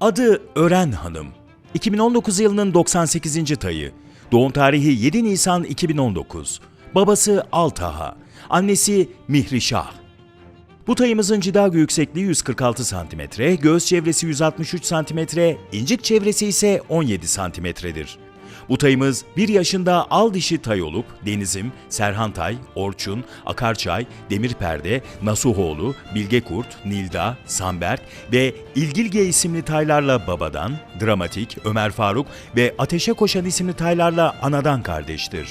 Adı Ören Hanım. 2019 yılının 98. tayı. Doğum tarihi 7 Nisan 2019. Babası Altaha. Annesi Mihrişah. Bu tayımızın cidago yüksekliği 146 cm, göğüs çevresi 163 cm, incik çevresi ise 17 cm'dir. Bu tayımız 1 yaşında al dişi tay olup Denizim, Serhan Tay, Orçun, Akarçay, Demirperde, Nasuhoğlu, Bilge Kurt, Nilda, Samberk ve İlgilge isimli taylarla babadan, Dramatik, Ömer Faruk ve Ateşe Koşan isimli taylarla anadan kardeştir.